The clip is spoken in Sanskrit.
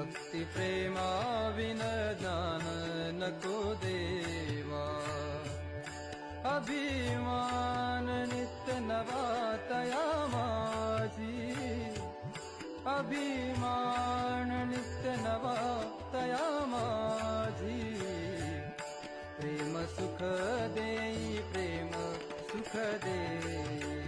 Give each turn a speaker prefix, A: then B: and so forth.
A: भक्ति प्रेमा विन गोदेवा न को देवा। अभिमान नित्य नवातया माजी। अभिमान नित्य नवातया माजी। प्रेम सुख देई प्रेम सुख देई।